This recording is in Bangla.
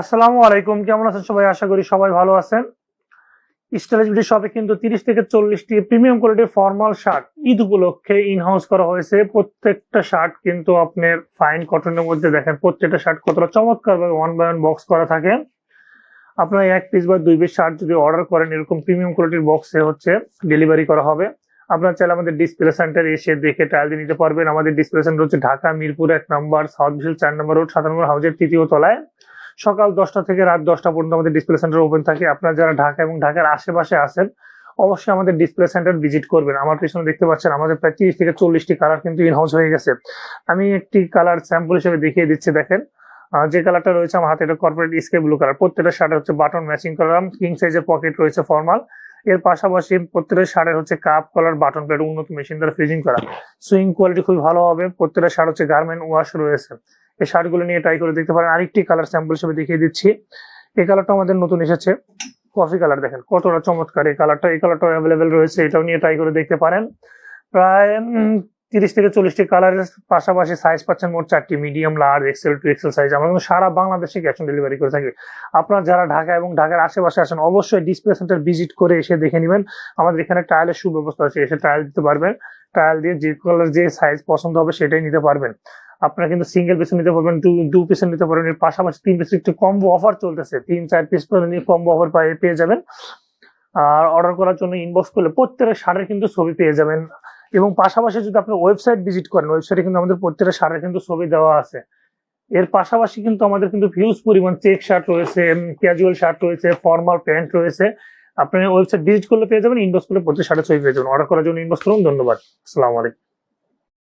আসসালামু আলাইকুম, কেমন আছেন সবাই? আশা করি সবাই ভালো আছেন। স্টাইলিশ বিউটি শপে কিন্তু তিরিশ থেকে চল্লিশটি প্রিমিয়াম কোয়ালিটির ফর্মাল শার্ট ঈদ উপলক্ষে ইনহাউস করা হয়েছে। প্রত্যেকটা শার্ট কিন্তু আপনার ফাইন কটনের মধ্যে দেখেন, প্রত্যেকটা শার্ট কতটা চমৎকার ভাবে ওয়ান বাই ওয়ান বক্স করা থাকে। আপনার এক পিস বা দুই পিস শার্ট যদি অর্ডার করেন, এরকম প্রিমিয়াম কোয়ালিটির বক্সে হচ্ছে ডেলিভারি করা হবে। আপনার চাইলে আমাদের ডিসপ্লে সেন্টারে এসে দেখে ট্রায়াল দিয়ে নিতে পারবেন। আমাদের ডিসপ্লে সেন্টার হচ্ছে ঢাকা, মিরপুর এক নম্বর সাউথ বিশাল চার নম্বর রোড সাত নম্বর হাউজের তৃতীয় তলায়। সকাল দশটা থেকে রাত দশটা পর্যন্ত আমাদের ডিসপ্লে সেন্টার ওপেন থাকে। আপনারা যারা ঢাকা এবং ঢাকার আশেপাশে আছেন, অবশ্যই আমাদের ডিসপ্লে সেন্টার ভিজিট করবেন। আমার পিছনে দেখতে পাচ্ছেন আমাদের প্রায় তিরিশ থেকে চল্লিশটি কালার কিন্তু ইনহাউস হয়ে গেছে। আমি একটি কালার স্যাম্পল হিসেবে দেখিয়ে দিচ্ছি, দেখেন। যে কালারটা রয়েছে আমার হাতে, এটা কর্পোরেট স্কে ব্লু কালার প্রত্যেকটা শার্টে হচ্ছে বাটন ম্যাচিং করা কিং সাইজের পকেট রয়েছে ফর্মাল এর পাশাপাশি প্রত্যেকটা শার্টের হচ্ছে কাপ কলার বাটন প্লেট উন্নত মেশিন দ্বারা ফ্রিজিং করা। সুইং কোয়ালিটি খুবই ভালো হবে। প্রত্যেকটা শার্ট হচ্ছে গার্মেন্ট ওয়াশ রয়েছে। এই শার্টগুলো নিয়ে ট্রাই করে দেখতে পারেন। আরেকটি কালার স্যাম্পল হিসেবে দেখিয়ে দিচ্ছি। এই কালারটা আমাদের নতুন এসেছে। কফি কালার দেখেন, কতটা চমৎকার এই কালারটা এই কালারটা অ্যাভেলেবেল রয়েছে, এটাও নিয়ে ট্রাই করে দেখতে পারেন। প্রায় তিরিশ থেকে চল্লিশটি কালারের পাশাপাশি সাইজ পাচ্ছেন মোট চারটি medium large XL two XL size আমরা কিন্তু সারা বাংলাদেশে ক্যাশ অন ডেলিভারি করে থাকি। আপনারা যারা ঢাকা এবং ঢাকার আশেপাশে আসেন অবশ্যই ডিসপ্লে সেন্টার ভিজিট করে এসে দেখে নেবেন। আমাদের এখানে ট্রায়ালের সুব্যবস্থা আছে, এসে ট্রায়াল দিতে পারবেন। ট্রায়াল দিয়ে যে কালার যে সাইজ পছন্দ হবে, সেটাই নিতে পারবেন। আপনারা কিন্তু সিঙ্গেল পিসে নিতে পারবেন, দু পিসে নিতে পারবেন। এর পাশাপাশি তিন পিস একটু কম্বো অফার চলতেছে। তিন, চার পিস নিয়ে কম্বো অফার পেয়ে যাবেন। আর অর্ডার করার জন্য ইনবক্স করলে প্রত্যেকটা শার্টের কিন্তু ছবি পেয়ে যাবেন। এবং পাশাপাশি যদি আপনি ওয়েবসাইট ভিজিট করেন ওয়েবসাইটে কিন্তু আমাদের প্রত্যেকটা শার্টের কিন্তু ছবি দেওয়া আছে। এর পাশাপাশি কিন্তু আমাদের কিন্তু হিউজ পরিমাণ চেক শার্ট রয়েছে ক্যাজুয়াল শার্ট রয়েছে ফর্মাল প্যান্ট রয়েছে। আপনি ওয়েবসাইট ভিজিট করলে পেয়ে যাবেন ইনবক্স করলে প্রত্যেক শার্টের ছবি পেয়ে যাবেন। অর্ডার করার জন্য ইনবক্স করুন, ধন্যবাদ। আসসালামু আলাইকুম।